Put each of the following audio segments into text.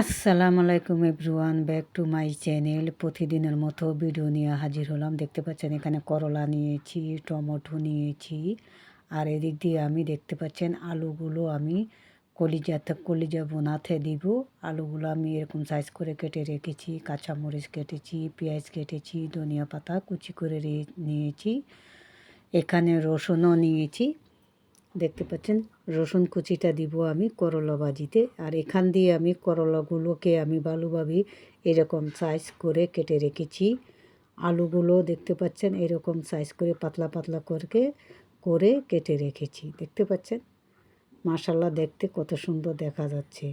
আসসালামু আলাইকুম everyone, back to my channel. প্রতিদিনের মতো ভিডিও নিয়ে হাজির হলাম। দেখতে পাচ্ছেন, এখানে করলা নিয়েছি, টমেটো নিয়েছি। আর এদিক দিয়ে আমি দেখতে পাচ্ছেন, আলুগুলো আমি কলিজাতে, কলিজা বোনাতে দিব। আলুগুলো আমি এরকম সাইজ করে কেটে রেখেছি। কাঁচামরিচ কেটেছি, পেঁয়াজ কেটেছি, ধনিয়া পাতা কুচি করে নিয়েছি। এখানে রসুনও নিয়েছি। দেখতে পাচ্ছেন, রসুন কুচিটা দিব আমি করলা ভাজিতে, আর এখান দিয়ে আমি করলাগুলোকে আমি ভালোভাবে এরকম সাইজ করে কেটে রেখেছি। আলুগুলো দেখতে পাচ্ছেন, এরকম সাইজ করে, পাতলা পাতলা করে করে কেটে রেখেছি। দেখতে পাচ্ছেন? মাশাল্লাহ দেখতে কত সুন্দর দেখা যাচ্ছে।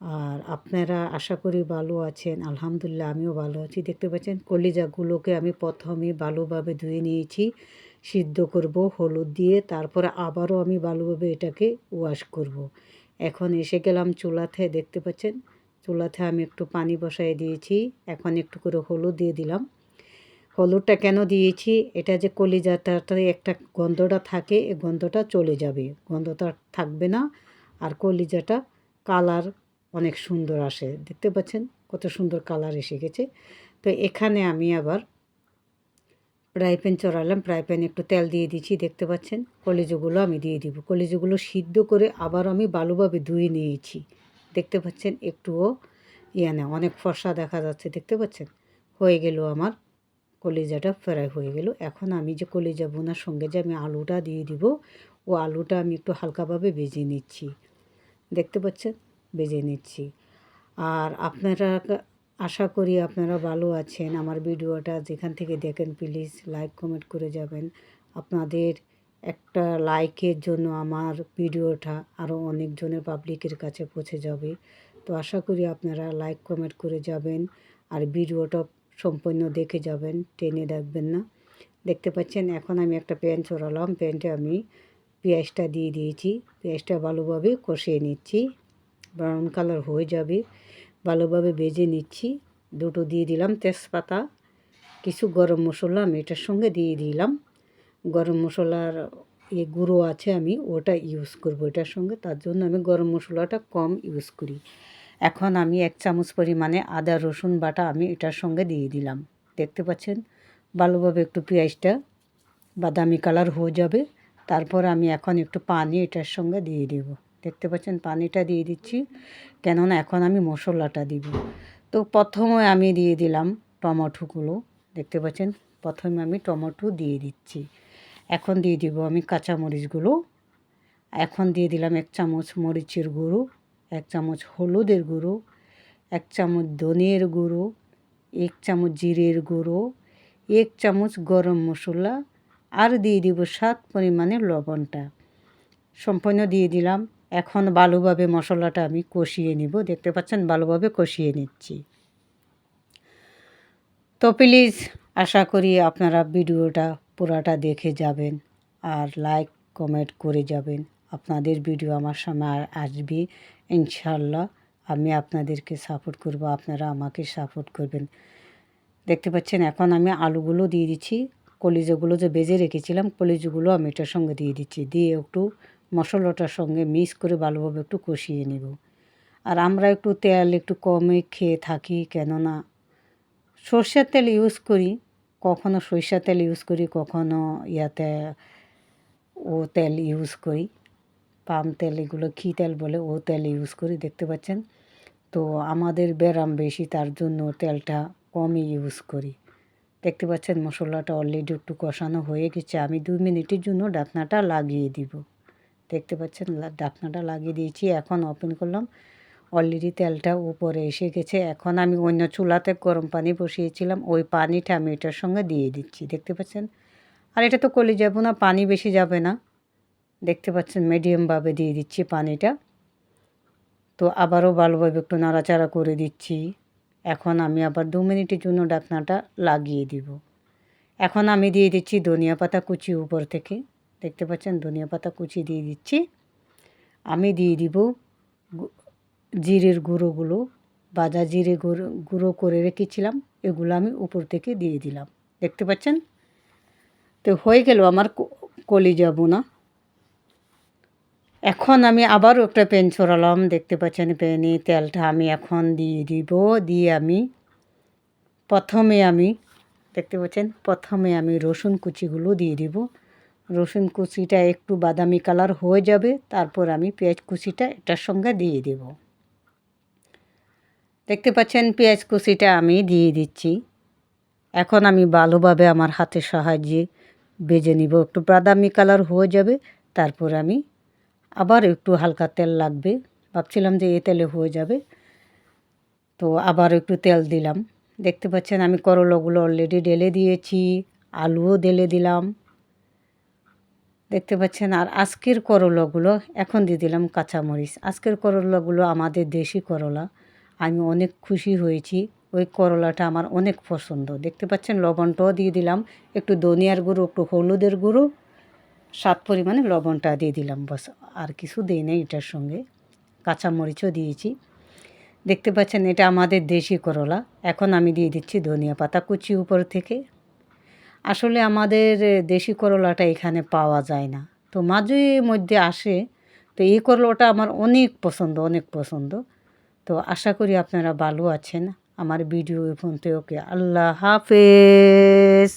আর আপনারা আশা করি ভালো আছেন, আলহামদুলিল্লাহ আমিও ভালো আছি। দেখতে পাচ্ছেন, কলিজাগুলোকে আমি প্রথমে ভালোভাবে ধুয়ে নিয়েছি। সিদ্ধ করব, হলুদ দিয়ে তারপরে আবারও আমি ভালোভাবে এটাকে ওয়াশ করব। এখন এসে গেলাম চুলাতে, দেখতে পাচ্ছেন? চুলাতে আমি একটু পানি বসাই দিয়েছি, এখন একটু করে হলুদ দিয়ে দিলাম। হলুদটা কেন দিয়েছি? এটা যে কলিজাটাতে একটা গন্ধটা থাকে এই গন্ধটা চলে যাবে। গন্ধটা থাকবে না, আর কলিজাটা কালার অনেক সুন্দর আসে। দেখতে পাচ্ছেন? কত সুন্দর কালার এসে গেছে। তো এখানে আমি আবার ফ্রাই প্যান চড়ালাম ফ্রাই প্যানে একটু তেল দিয়ে দিচ্ছি, দেখতে পাচ্ছেন? কলেজগুলো আমি দিয়ে দিব। কলেজগুলো সিদ্ধ করে আবার আমি ভালোভাবে ধুয়ে নিয়েছি। দেখতে পাচ্ছেন? একটুও ইয়ে না অনেক ফর্সা দেখা যাচ্ছে, দেখতে পাচ্ছেন? হয়ে গেল আমার কলিজাটা ফ্রাই হয়ে গেল। এখন আমি যে কলিজা বোনার সঙ্গে যে আমি আলুটা দিয়ে দিব, ও আলুটা আমি একটু হালকাভাবে ভেজে নিচ্ছি। দেখতে পাচ্ছেন? ভেজে নিচ্ছি। আর আপনারা আশা করি আপনারা ভালো আছেন। আমার ভিডিওটা যেখান থেকে দেখেন প্লিজ লাইক কমেন্ট করে যাবেন। আপনাদের একটা লাইকের জন্য আমার ভিডিওটা আরও অনেকজনের পাবলিকের কাছে পৌঁছে যাবে। তো আশা করি আপনারা লাইক কমেন্ট করে যাবেন আর ভিডিওটা সম্পূর্ণ দেখে যাবেন, টেনে দেখবেন না। দেখতে পাচ্ছেন, এখন আমি একটা প্যান্ট চড়ালাম প্যান্টে আমি পেঁয়াজটা দিয়ে দিয়েছি। পেঁয়াজটা ভালোভাবে কষিয়ে নিচ্ছি। ব্রাউন কালার হয়ে যাবে। ভালোভাবে ভেজে নিচ্ছি। দুটো দিয়ে দিলাম তেজপাতা, কিছু গরম মশলা আমি এটার সঙ্গে দিয়ে দিলাম। গরম মশলার এ গুঁড়ো আছে আমি ওটা ইউজ করব এটার সঙ্গে, তার জন্য আমি গরম মশলাটা কম ইউজ করি। এখন আমি এক চামচ পরিমাণে আদা, রসুন বাটা আমি এটার সঙ্গে দিয়ে দিলাম। দেখতে পাচ্ছেন? ভালোভাবে একটু পেঁয়াজটা বাদামি কালার হয়ে যাবে। তারপর আমি এখন একটু পানি এটার সঙ্গে দিয়ে দেবো। দেখতে পাচ্ছেন? পানিটা দিয়ে দিচ্ছি। কেননা এখন আমি মশলাটা দিব। তো প্রথমে আমি দিয়ে দিলাম টমেটোগুলো। দেখতে পাচ্ছেন? প্রথমে আমি টমেটো দিয়ে দিচ্ছি। এখন দিয়ে দিব আমি কাঁচামরিচগুলো। এখন দিয়ে দিলাম এক চামচ মরিচের গুঁড়ো, এক চামচ হলুদের গুঁড়ো, এক চামচ ধনের গুঁড়ো, এক চামচ জিরের গুঁড়ো, এক চামচ গরম মশলা, আর দিয়ে দিব সাত পরিমাণে লবণটা। সম্পূর্ণ দিয়ে দিলাম। এখন ভালোভাবে মশলাটা আমি কষিয়ে নিব। দেখতে পাচ্ছেন ভালোভাবে কষিয়ে নিচ্ছি। তো প্লিজ আশা করি আপনারা ভিডিওটা পুরাটা দেখে যাবেন আর লাইক, কমেন্ট করে যাবেন। আপনাদের ভিডিও আমার সামনে আসবে ইনশাল্লাহ আমি আপনাদেরকে সাপোর্ট করব, আপনারা আমাকে সাপোর্ট করবেন। দেখতে পাচ্ছেন এখন আমি আলুগুলো দিয়ে দিচ্ছি, কলিজাগুলো যে বেজে রেখেছিলাম, কলিজগুলো আমি এটার সঙ্গে দিয়ে দিচ্ছি। দিয়ে একটু মশলাটার সঙ্গে মিক্স করে ভালোভাবে একটু কষিয়ে নেব। আর আমরা একটু তেল একটু কমে খেয়ে থাকি, কেননা সর্ষের তেল ইউজ করি, কখনো সরিষার তেল ইউজ করি, কখনো ইয়াতে ও তেল ইউজ করি। পাম তেল এগুলো কী তেল বলে ও তেল ইউজ করি, দেখতে পাচ্ছেন? তো আমাদের ব্যায়াম বেশি, তার জন্য তেলটা কমই ইউজ করি। দেখতে পাচ্ছেন মশলাটা অলরেডি একটু কষানো হয়ে গেছে, আমি দুই মিনিটের জন্য ডাকনাটা লাগিয়ে দিব। দেখতে পাচ্ছেন ঢাকনাটা লাগিয়ে দিয়েছি, এখন ওপেন করলাম। অলরেডি তেলটা উপরে এসে গেছে, এখন আমি অন্য চুলাতে গরম পানি বসিয়েছিলাম, ওই পানিটা আমি এটার সঙ্গে দিয়ে দিচ্ছি, দেখতে পাচ্ছেন? আর এটা তো কলি যাব না, পানি বেশি যাবে না। দেখতে পাচ্ছেন মিডিয়ামভাবে দিয়ে দিচ্ছি পানিটা। তো আবারও ভালোভাবে একটু নাড়াচাড়া করে দিচ্ছি। এখন আমি আবার দু মিনিটের জন্য ডাকনাটা লাগিয়ে দিব। এখন আমি দিয়ে দিচ্ছি ধনিয়া পাতা কুচি উপর থেকে। দেখতে পাচ্ছেন ধনিয়া পাতা কুচি দিয়ে দিচ্ছি। আমি দিয়ে দিব জিরের গুঁড়োগুলো, বাজা জিরে গুঁড়ো গুঁড়ো করে রেখেছিলাম, এগুলো আমি উপর থেকে দিয়ে দিলাম। দেখতে পাচ্ছেন? তো হয়ে গেল আমার কলি যাব না এখন আমি আবারও একটা প্যান ছড়ালাম, দেখতে পাচ্ছেন প্যানে তেলটা আমি এখন দিয়ে দিব, দিয়ে আমি প্রথমে আমি, দেখতে পাচ্ছেন? প্রথমে আমি রসুন কুচিগুলো দিয়ে দিব। রসুন কুচিটা একটু বাদামি কালার হয়ে যাবে, তারপর আমি পেঁয়াজ কুচিটা এটার সঙ্গে দিয়ে দেব। দেখতে পাচ্ছেন পেঁয়াজ কুচিটা আমি দিয়ে দিচ্ছি। এখন আমি ভালোভাবে আমার হাতের সাহায্যে বেজে নিব, একটু বাদামি কালার হয়ে যাবে, তারপর আমি আবার একটু হালকা তেল লাগবে। ভাবছিলাম যে এ তেলে হয়ে যাবে, তো আবার একটু তেল দিলাম। দেখতে পাচ্ছেন আমি করলাগুলো অলরেডি ঢেলে দিয়েছি, আলুও ঢেলে দিলাম। দেখতে পাচ্ছেন, আর আজকের করলাগুলো, এখন দিয়ে দিলাম কাঁচামরিচ। আজকের করলাগুলো আমাদের দেশি করলা। আমি অনেক খুশি হয়েছি, ওই করলাটা আমার অনেক পছন্দ। দেখতে পাচ্ছেন, লবণটাও দিয়ে দিলাম, একটু ধনিয়ার গুঁড়ো, একটু হলুদের গুঁড়ো সাত পরিমাণে লবণটা দিয়ে দিলাম, বস। আর কিছু দিই না এটার সঙ্গে, কাঁচামরিচও দিয়েছি। দেখতে পাচ্ছেন, এটা আমাদের দেশি করলা। এখন আমি দিয়ে দিচ্ছি ধনিয়া পাতা কুচি উপর থেকে। আসলে আমাদের দেশি করলাটা এখানে পাওয়া যায় না। তো মাঝে মধ্যে আসে, তো এই করলাটা আমার অনেক পছন্দ অনেক পছন্দ। তো আশা করি আপনারা ভালো আছেন। আমার ভিডিও এখন ওকে, আল্লাহ হাফেজ।